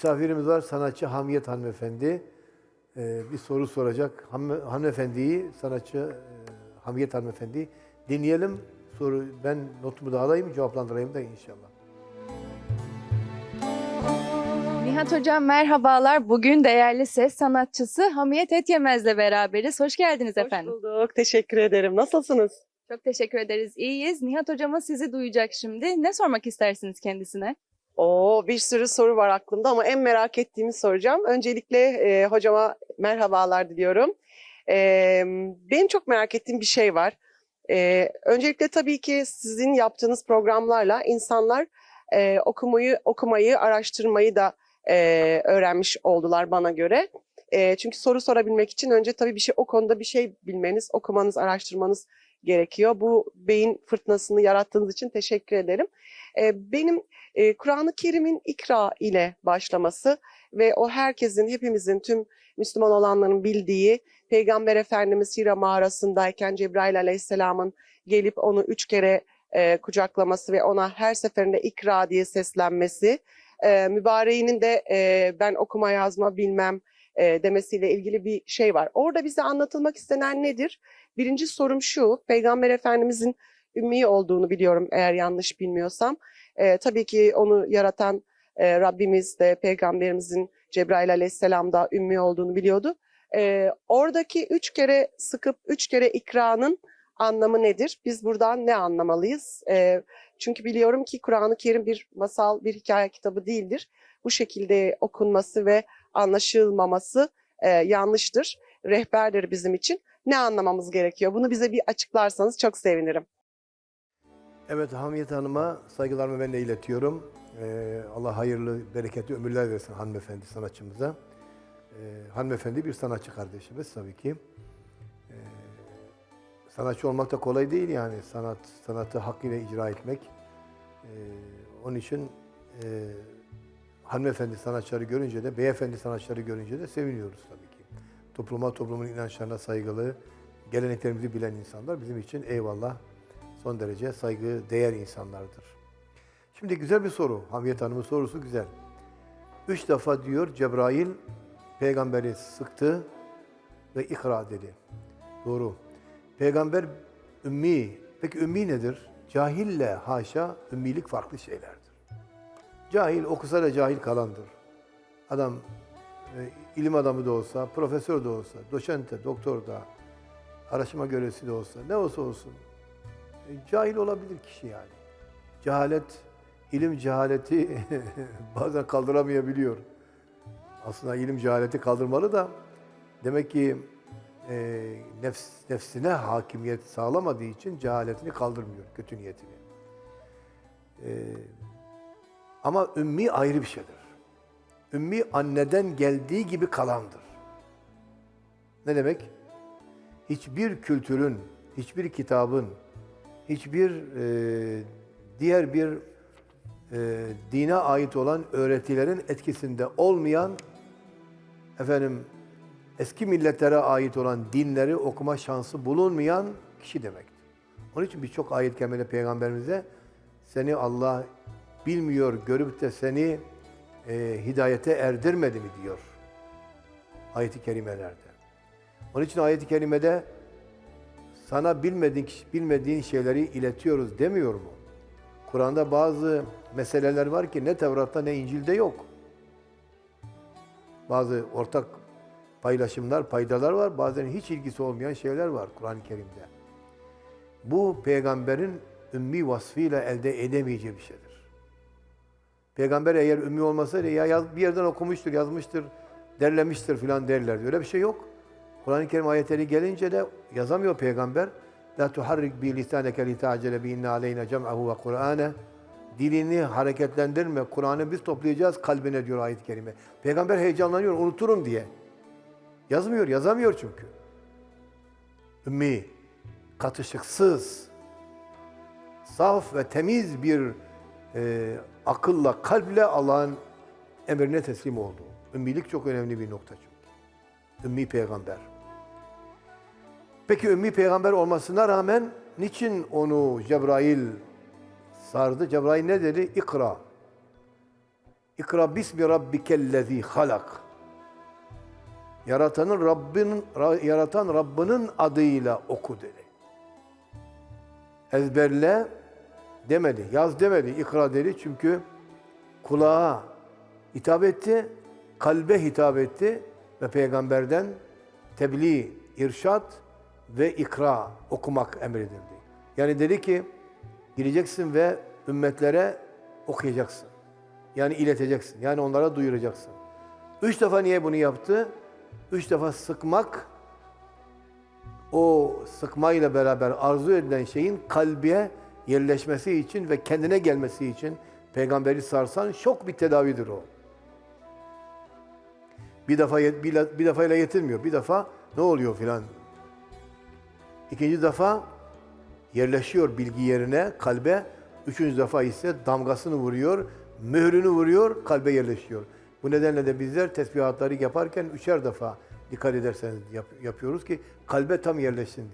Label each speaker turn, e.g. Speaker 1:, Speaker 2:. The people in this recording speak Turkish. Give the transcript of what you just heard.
Speaker 1: Misafirimiz var sanatçı Hamiyet hanımefendi. Ee, bir soru soracak. Han- hanımefendiyi, sanatçı e, Hamiyet hanımefendi dinleyelim. Soru ben notumu da alayım, cevaplandırayım da inşallah.
Speaker 2: Nihat Hocam merhabalar. Bugün değerli ses sanatçısı Hamiyet Etyemez'le beraberiz. Hoş geldiniz efendim.
Speaker 3: Hoş bulduk. Teşekkür ederim. Nasılsınız?
Speaker 2: Çok teşekkür ederiz. İyiyiz. Nihat Hocam'a sizi duyacak şimdi. Ne sormak istersiniz kendisine?
Speaker 3: Oo, bir sürü soru var aklımda ama en merak ettiğimi soracağım. Öncelikle e, hocama merhabalar diliyorum. E, benim çok merak ettiğim bir şey var. E, öncelikle tabii ki sizin yaptığınız programlarla insanlar e, okumayı, okumayı, araştırmayı da e, öğrenmiş oldular bana göre. E, çünkü soru sorabilmek için önce tabii bir şey o konuda bir şey bilmeniz, okumanız, araştırmanız gerekiyor. Bu beyin fırtınasını yarattığınız için teşekkür ederim. E, benim e, Kur'an-ı Kerim'in ikra ile başlaması ve o herkesin, hepimizin, tüm Müslüman olanların bildiği Peygamber Efendimiz Hira mağarasındayken Cebrail Aleyhisselam'ın gelip onu üç kere e, kucaklaması ve ona her seferinde ikra diye seslenmesi, e, mübareğinin de e, ben okuma yazma bilmem e, demesiyle ilgili bir şey var. Orada bize anlatılmak istenen nedir? Birinci sorum şu, Peygamber Efendimizin ümmi olduğunu biliyorum eğer yanlış bilmiyorsam. E, tabii ki onu yaratan e, Rabbimiz de Peygamberimizin Cebrail Aleyhisselam da ümmi olduğunu biliyordu. E, oradaki üç kere sıkıp üç kere ikranın anlamı nedir? Biz buradan ne anlamalıyız? E, çünkü biliyorum ki Kur'an-ı Kerim bir masal, bir hikaye kitabı değildir. Bu şekilde okunması ve anlaşılmaması e, yanlıştır. Rehberdir bizim için. Ne anlamamız gerekiyor? Bunu bize bir açıklarsanız çok sevinirim.
Speaker 1: Evet Hamiyet Hanım'a saygılarımı ben de iletiyorum. Ee, Allah hayırlı, bereketli ömürler versin hanımefendi sanatçımıza. Ee, hanımefendi bir sanatçı kardeşimiz tabii ki. Ee, sanatçı olmak da kolay değil yani sanat sanatı hakkıyla icra etmek. Ee, onun için e, hanımefendi sanatçıları görünce de, beyefendi sanatçıları görünce de seviniyoruz tabii ki. Topluma, toplumun inançlarına saygılı, geleneklerimizi bilen insanlar bizim için eyvallah son derece saygı değer insanlardır. Şimdi güzel bir soru. Hamiyet Hanım'ın sorusu güzel. Üç defa diyor Cebrail peygamberi sıktı ve ikra dedi. Doğru. Peygamber ümmi. Peki ümmi nedir? Cahille haşa ümmilik farklı şeylerdir. Cahil okusa da cahil kalandır. Adam e, ilim adamı da olsa, profesör de olsa, doçente, doktor da, araştırma görevlisi de olsa, ne olsa olsun e, cahil olabilir kişi yani. Cehalet, ilim cehaleti bazen kaldıramayabiliyor. Aslında ilim cehaleti kaldırmalı da demek ki e, nefs, nefsine hakimiyet sağlamadığı için cehaletini kaldırmıyor, kötü niyetini. E, ama ümmi ayrı bir şeydir. Ümmi anneden geldiği gibi kalandır. Ne demek? Hiçbir kültürün, hiçbir kitabın, hiçbir e, diğer bir e, dine ait olan öğretilerin etkisinde olmayan efendim eski milletlere ait olan dinleri okuma şansı bulunmayan kişi demektir. Onun için birçok ayet kerimede peygamberimize seni Allah bilmiyor görüp de seni e, hidayete erdirmedi mi diyor ayet-i kerimelerde. Onun için ayet-i kerimede sana bilmediğin, bilmediğin şeyleri iletiyoruz demiyor mu? Kur'an'da bazı meseleler var ki ne Tevrat'ta ne İncil'de yok. Bazı ortak paylaşımlar, paydalar var. Bazen hiç ilgisi olmayan şeyler var Kur'an-ı Kerim'de. Bu peygamberin ümmi vasfıyla elde edemeyeceği bir şeydir. Peygamber eğer ümmi olmasaydı ya yaz- bir yerden okumuştur, yazmıştır, derlemiştir filan derlerdi. Öyle bir şey yok. Kur'an-ı Kerim ayetleri gelince de yazamıyor peygamber. La tuharrik bi lisaneke li ta'cele bi inne aleyna cem'ahu ve Kur'ane. Dilini hareketlendirme. Kur'an'ı biz toplayacağız kalbine diyor ayet-i kerime. Peygamber heyecanlanıyor, unuturum diye. Yazmıyor, yazamıyor çünkü. Ümmi, katışıksız, saf ve temiz bir e, akılla, kalple Allah'ın emrine teslim oldu. Ümmilik çok önemli bir nokta çünkü. Ümmi peygamber. Peki ümmi peygamber olmasına rağmen niçin onu Cebrail sardı? Cebrail ne dedi? İkra. İkra bismi rabbikellezi halak. Yaratanın Rabbinin Ra- yaratan Rabbinin adıyla oku dedi. Ezberle demedi, yaz demedi, ikra dedi çünkü kulağa hitap etti, kalbe hitap etti ve peygamberden tebliğ, irşat ve ikra okumak emredildi. Yani dedi ki gireceksin ve ümmetlere okuyacaksın. Yani ileteceksin. Yani onlara duyuracaksın. Üç defa niye bunu yaptı? Üç defa sıkmak o sıkmayla beraber arzu edilen şeyin kalbiye yerleşmesi için ve kendine gelmesi için peygamberi sarsan şok bir tedavidir o. Bir defa bir, bir defayla yetinmiyor. Bir defa ne oluyor filan. İkinci defa yerleşiyor bilgi yerine, kalbe. Üçüncü defa ise damgasını vuruyor, mührünü vuruyor, kalbe yerleşiyor. Bu nedenle de bizler tesbihatları yaparken üçer defa dikkat ederseniz yap- yapıyoruz ki kalbe tam yerleşsin diye.